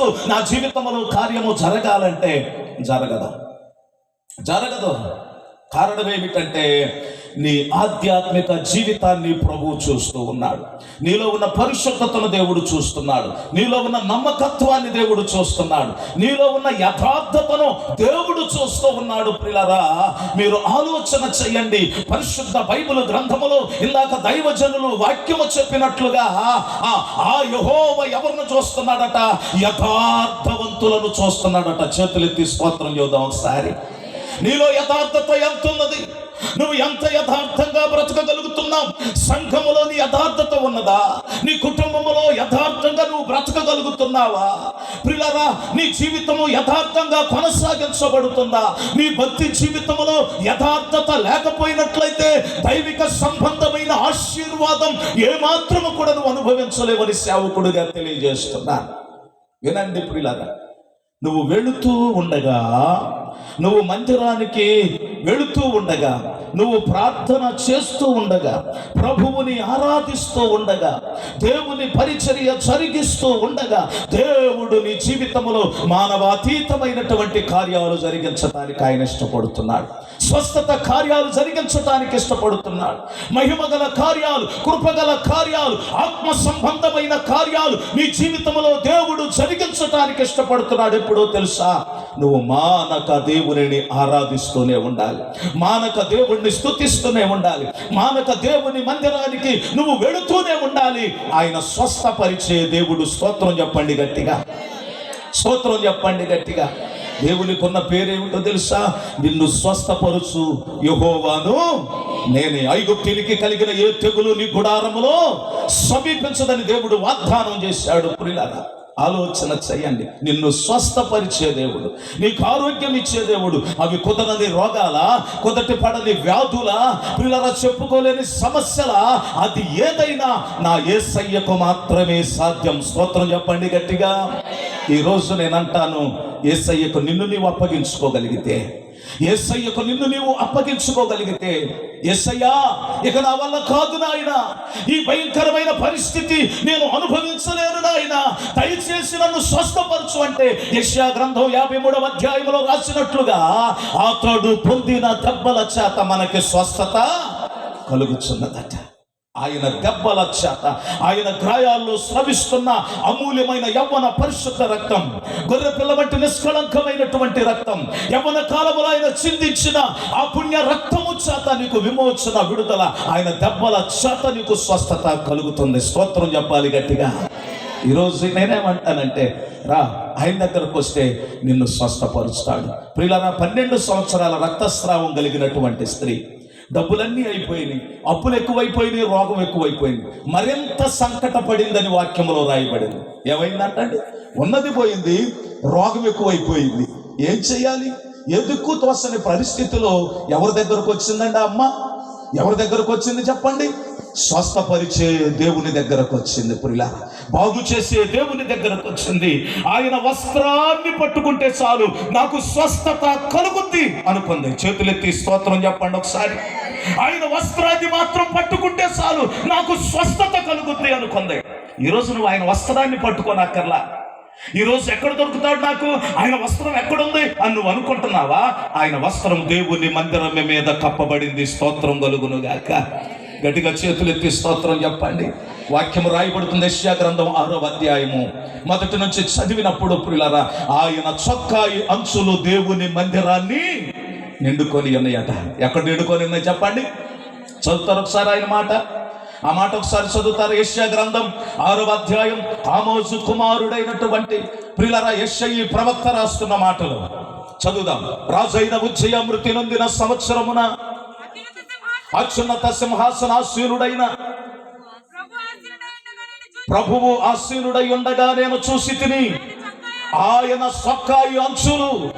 అనుభవిస్తూ నా జీవితంలో కార్యము జరగాలంటే జరగదు? జరగదు. కారణం ఏమిటంటే నీ ఆధ్యాత్మిక జీవితాన్ని ప్రభువు చూస్తూ ఉన్నాడు. నీలో ఉన్న పరిశుద్ధతను దేవుడు చూస్తున్నాడు. నీలో ఉన్న నమ్మకత్వాన్ని దేవుడు చూస్తున్నాడు. నీలో ఉన్న యథార్థతను దేవుడు చూస్తూ ఉన్నాడు ప్రిలరా మీరు ఆలోచన చేయండి. పరిశుద్ధ బైబిల్ గ్రంథములో ఇందాక దైవజనులు వాక్యము చెప్పినట్లుగా ఆ ఆ యహోవ ఎవరిని చూస్తున్నాడట? యథార్థవంతులను చూస్తున్నాడట. చేతులెత్తి స్తోత్రం చూద్దాం ఒకసారి. నీలో యథార్థత ఎంత ఉన్నది నువ్వు ఎంత యథార్థంగా బ్రతకగలుగుతున్నావు? సంఘములో నీ యథార్థత ఉన్నదా? నీ కుటుంబములో యథార్థంగా నువ్వు బ్రతకగలుగుతున్నావా? ప్రిలరా నీ జీవితము యథార్థంగా కొనసాగించబడుతుందా? నీ భక్తి జీవితములో యథార్థత లేకపోయినట్లయితే దైవిక సంబంధమైన ఆశీర్వాదం ఏమాత్రము కూడా నువ్వు అనుభవించలేవని సేవకుడుగా తెలియజేస్తున్నాను. వినండి ప్రిలరా నువ్వు వెళుతూ ఉండగా నువ్వు మందిరానికి వెళుతూ ఉండగా నువ్వు ప్రార్థన చేస్తూ ఉండగా ప్రభువుని ఆరాధిస్తూ ఉండగా దేవుని పరిచర్య జరిగిస్తూ ఉండగా దేవుడు నీ జీవితంలో మానవాతీతమైనటువంటి కార్యాలు జరిగించడానికి ఆయన ఇష్టపడుతున్నాడు. స్వస్థత కార్యాలు జరిగించడానికి ఇష్టపడుతున్నాడు. మహిమగల కార్యాలు కృపగల కార్యాలు ఆత్మ సంబంధమైన కార్యాలు నీ జీవితంలో దేవుడు జరిగించడానికి ఇష్టపడుతున్నాడు ఎప్పుడో తెలుసా? నువ్వు మానక దేవుని ఆరాధిస్తూనే ఉండాలి. మానక దేవుణ్ణి స్థుతిస్తూనే ఉండాలి. మానక దేవుని మందిరానికి నువ్వు వెళుతూనే ఉండాలి. ఆయన స్వస్థపరిచే దేవుడు స్తోత్రం చెప్పండి గట్టిగా. స్తోత్రం చెప్పండి గట్టిగా. దేవునికి ఉన్న పేరేమిటో తెలుసా? నిన్ను స్వస్థపరుచు యహోవాను. నేనే ఐగుప్తునికి కలిగిన ఏ తెగులు నీ గుడారములో సమీపించదని దేవుడు వాగ్దానం చేశాడు. పురిలారా ఆలోచన చేయండి. నిన్ను స్వస్థపరిచే దేవుడు నీకు ఆరోగ్యం ఇచ్చే దేవుడు. అవి కుదరని రోగాల కుదటి పడని వ్యాధుల పిల్లల చెప్పుకోలేని సమస్యల అది ఏదైనా నా ఏసయ్యకు మాత్రమే సాధ్యం. స్తోత్రం చెప్పండి గట్టిగా. ఈరోజు నేనంటాను ఏసయ్యకు నిన్ను నీవు అప్పగించుకోగలిగితే ఏసయ్యకు నిన్ను నీవు అప్పగించుకోగలిగితే ఎస్సయ్యా ఇక నా వల్ల కాదు నాయన. ఈ భయంకరమైన పరిస్థితి నేను అనుభవించలేను నాయన. దయచేసి నన్ను స్వస్థపరచు అంటే యశ్యా గ్రంథం యాభై మూడవ అధ్యాయంలో రాసినట్లుగా అతడు పొందిన దెబ్బల చేత మనకి స్వస్థత కలుగుతున్నదట ఆయన దెబ్బల చేత ఆయన గాయాల్లో స్రవిస్తున్న అమూల్యమైన యవ్వన పరిశుద్ధ రక్తం గొర్రె పిల్ల వంటి నిష్కళంకమైనటువంటి రక్తం యవ్వన కాలములో ఆయన చిందించిన ఆ పుణ్య రక్తము చేత నీకు విమోచన విడుదల ఆయన దెబ్బల చేత నీకు స్వస్థత కలుగుతుంది. స్తోత్రం చెప్పాలి గట్టిగా. ఈరోజు నేనేమంటానంటే రా ఆయన దగ్గరకు వస్తే నిన్ను స్వస్థపరుస్తాడు. ప్రియులరా పన్నెండు సంవత్సరాల రక్తస్రావం కలిగినటువంటి స్త్రీ డబ్బులన్నీ అయిపోయినాయి అప్పులు ఎక్కువైపోయినాయి రోగం ఎక్కువైపోయింది. మరింత సంకట పడిందని వాక్యంలో రాయబడింది. ఏమైందంటే ఉన్నది పోయింది రోగం ఎక్కువైపోయింది. ఏం చేయాలి ఎందుకు తోసని పరిస్థితిలో ఎవరి దగ్గరకు వచ్చిందండి అమ్మ? ఎవరి దగ్గరకు వచ్చింది చెప్పండి? స్వస్థపరిచే దేవుని దగ్గరకు వచ్చింది పురిలా. బాగు చేసే దేవుని దగ్గరకు వచ్చింది. ఆయన వస్త్రాన్ని పట్టుకుంటే చాలు. నాకు స్వస్థత కలుగుద్ది అనుకుంది. చేతులెత్తి స్తోత్రం చెప్పండి ఒకసారి. ఆయన వస్త్రాన్ని మాత్రం పట్టుకుంటే చాలు. నాకు స్వస్థత కలుగుద్ది అనుకుంది. ఈరోజు నువ్వు ఆయన వస్త్రాన్ని పట్టుకోనక్కర్లా. ఈ రోజు ఎక్కడ దొరుకుతాడు నాకు? ఆయన వస్త్రం ఎక్కడుంది? అని నువ్వు అనుకుంటున్నావా? ఆయన వస్త్రం దేవుని మందిరం మీద కప్పబడింది. స్తోత్రం కలుగును గాక గట్టిగా చేతులు ఎత్తి స్తోత్రం చెప్పండి. వాక్యం రాయబడుతుంది. యశ్యా గ్రంథం ఆరో అధ్యాయము. మొదటి నుంచి చదివినప్పుడు ప్రియులారా ఆయన చొక్కాయి అంచులు దేవుని మందిరాన్ని నిండుకొని ఉన్నాయట. ఎక్కడ నిండుకొని ఉన్నాయి చెప్పండి? చదువుతారు ఒకసారి ఆయన మాట. ఆ మాట ఒకసారి చదువుతారు. యశ్యా గ్రంథం ఆరో అధ్యాయం. ఆమోజు కుమారుడైనటువంటి ప్రిలర యశ్య ప్రవక్త రాస్తున్న మాటలు. చదువుదాం. రాజైన ఉజ్జయ మృతి నొందిన సంవత్సరమున అత్యున్నత సింహాసనాశీనుడైన ప్రభువు ఆశీనుడై ఉండగా నేను చూసి తిని ఆయన సొక్కాయి అంచులు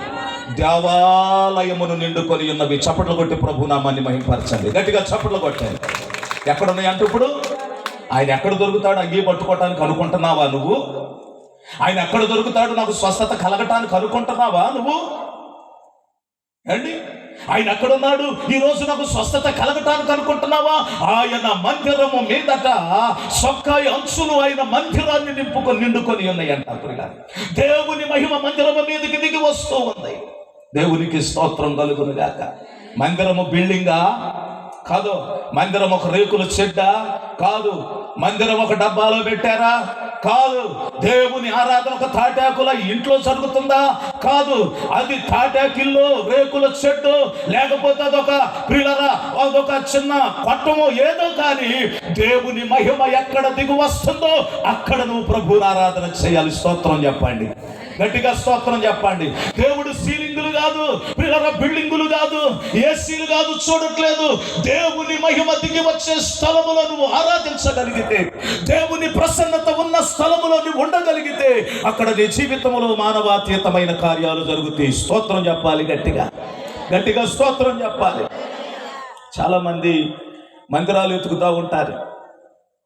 దేవాలయమును నిండుకొని ఉన్నవి. చప్పట్లు కొట్టి ప్రభు నామాన్ని మహింపరచండి. గట్టిగా చప్పట్లు కొట్టండి. ఎక్కడున్నాయి అంటే ఇప్పుడు? ఆయన ఎక్కడ దొరుకుతాడు? అంగీ పట్టుకోవటానికి అనుకుంటున్నావా నువ్వు? ఆయన ఎక్కడ దొరుకుతాడు? నాకు స్వస్థత కలగటానికి అనుకుంటున్నావా నువ్వు? అండి ఆయన ఎక్కడున్నాడు? ఈ రోజు నాకు స్వస్థత కలగటానికి అనుకుంటున్నావా? ఆయన మందిరము మీదట సొక్కాయి అంచులు ఆయన మందిరాన్ని నింపుకొని నిండుకొని ఉన్నాయంట ప్రియులారా. దేవుని మహిమ మందిరము మీదకి దిగి వస్తూ ఉంది. దేవునికి స్తోత్రం కలుగును గాక. మందిరము బిల్డింగా కాదు మందిరం ఒక రేకుల చెడ్డ కాదు మందిరం ఒక డబ్బాలో పెట్టారా? కాదు దేవుని ఆరాధన ఒక తాటాకుల ఇంట్లో జరుగుతుందా? కాదు అది తాటాకిల్లు రేకుల చెట్టు లేకపోతే అదొక పిల్లరా అదొక చిన్న పట్టము ఏదో కానీ దేవుని మహిమ ఎక్కడ దిగు వస్తుందో అక్కడ నువ్వు ప్రభువుని ఆరాధన చేయాలి. స్తోత్రం చెప్పండి. గట్టిగా స్తోత్రం చెప్పండి. దేవుడు సీలింగ్ కాదు పిల్లల బిల్డింగులు కాదు ఏసీలు కాదు చూడట్లేదు. దేవుని మహిమ దిగి వచ్చే స్థలములో నువ్వు ఆరాధించగలిగితే దేవుని ప్రసన్నత ఉన్న స్థలములో నువ్వు ఉండగలిగితే అక్కడ నీ జీవితంలో మానవాతీతమైన కార్యాలు జరుగుతాయి. స్తోత్రం చెప్పాలి గట్టిగా. గట్టిగా స్తోత్రం చెప్పాలి. చాలా మంది మందిరాలు ఎత్తుకుతూ ఉంటారు.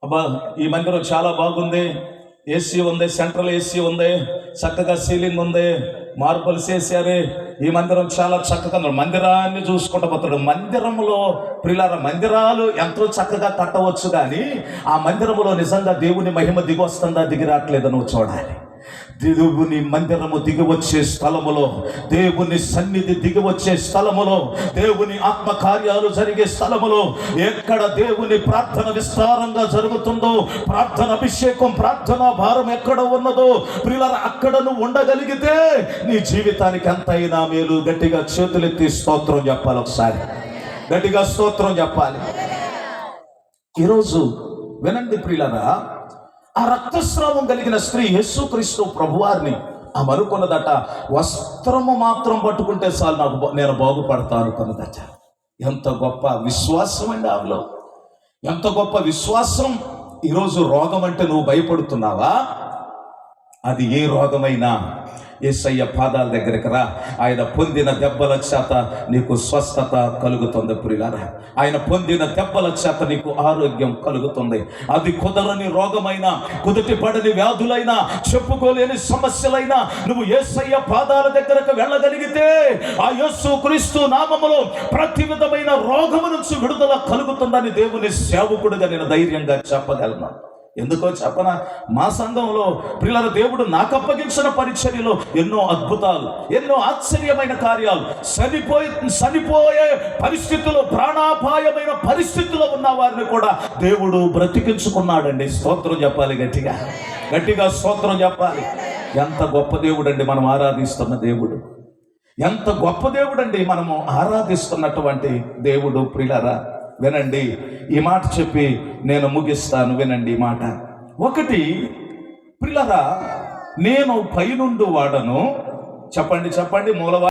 అబ్బా ఈ మందిరం చాలా బాగుంది. ఏసీ ఉంది సెంట్రల్ ఏసీ ఉంది చక్కగా సీలింగ్ ఉంది. మార్పులు చేశారే. ఈ మందిరం చాలా చక్కగా మందిరాన్ని చూసుకుంటూ పోతాడు మందిరంలో ప్రిలార మందిరాలు ఎంతో చక్కగా కట్టవచ్చు కానీ ఆ మందిరంలో నిజంగా దేవుని మహిమ దిగొస్తుందా దిగి నువ్వు చూడాలి. దేవుని మందిరము దిగవచ్చే స్థలములో దేవుని సన్నిధి దిగవచ్చే స్థలములో దేవుని ఆత్మ కార్యాలు జరిగే స్థలములో ఎక్కడ దేవుని ప్రార్థన విస్తారంగా జరుగుతుందో ప్రార్థన అభిషేకం ప్రార్థన భారం ఎక్కడ ఉన్నదో ప్రియుల అక్కడ నువ్వు ఉండగలిగితే నీ జీవితానికి ఎంతైనా మేలు. గట్టిగా చేతులెత్తి స్తోత్రం చెప్పాలి ఒకసారి. గట్టిగా స్తోత్రం చెప్పాలి. ఈరోజు వినండి ప్రియులరా ఆ రక్తస్రావం కలిగిన స్త్రీ యేసుక్రీస్తు ప్రభువారిని ఆమె అనుకున్నదట వస్త్రము మాత్రం పట్టుకుంటే చాలు నాకు నేను బాగుపడతాను అనుకున్నదట ఎంత గొప్ప విశ్వాసం అండి ఆమెలో. ఎంత గొప్ప విశ్వాసం. ఈరోజు రోగం అంటే నువ్వు భయపడుతున్నావా? అది ఏ రోగమైనా ఏసయ్య పాదాల దగ్గరికి రా. ఆయన పొందిన దెబ్బల చేత నీకు స్వస్థత కలుగుతుంది ప్రియులారా. ఆయన పొందిన దెబ్బల చేత నీకు ఆరోగ్యం కలుగుతుంది. అది కుదరని రోగమైన కుదుటి పడని వ్యాధులైనా చెప్పుకోలేని సమస్యలైనా నువ్వు ఏసయ్య పాదాల దగ్గరకు వెళ్ళగలిగితే ఆ యేసు క్రీస్తు నామములో ప్రతి విధమైన రోగము నుంచి విడుదల కలుగుతుందని దేవుని సేవకుడుగా నేను ధైర్యంగా చెప్పగలను. ఎందుకో చెప్పన? మా సంఘంలో పిల్లల దేవుడు నాకు అప్పగించిన పరిచర్యలో ఎన్నో అద్భుతాలు ఎన్నో ఆశ్చర్యమైన కార్యాలు చనిపోయి చనిపోయే పరిస్థితుల్లో ప్రాణాపాయమైన పరిస్థితుల్లో ఉన్న వారిని కూడా దేవుడు బ్రతికించుకున్నాడండి. స్తోత్రం చెప్పాలి గట్టిగా. గట్టిగా స్తోత్రం చెప్పాలి. ఎంత గొప్ప దేవుడు అండి మనం ఆరాధిస్తున్న దేవుడు. ఎంత గొప్ప దేవుడండి మనము ఆరాధిస్తున్నటువంటి దేవుడు ప్రిలరా వినండి. ఈ మాట చెప్పి నేను ముగిస్తాను. వినండి ఈ మాట. ఒకటి పిల్లరా నేను పైనుండు వాడను. చెప్పండి చెప్పండి మూలవా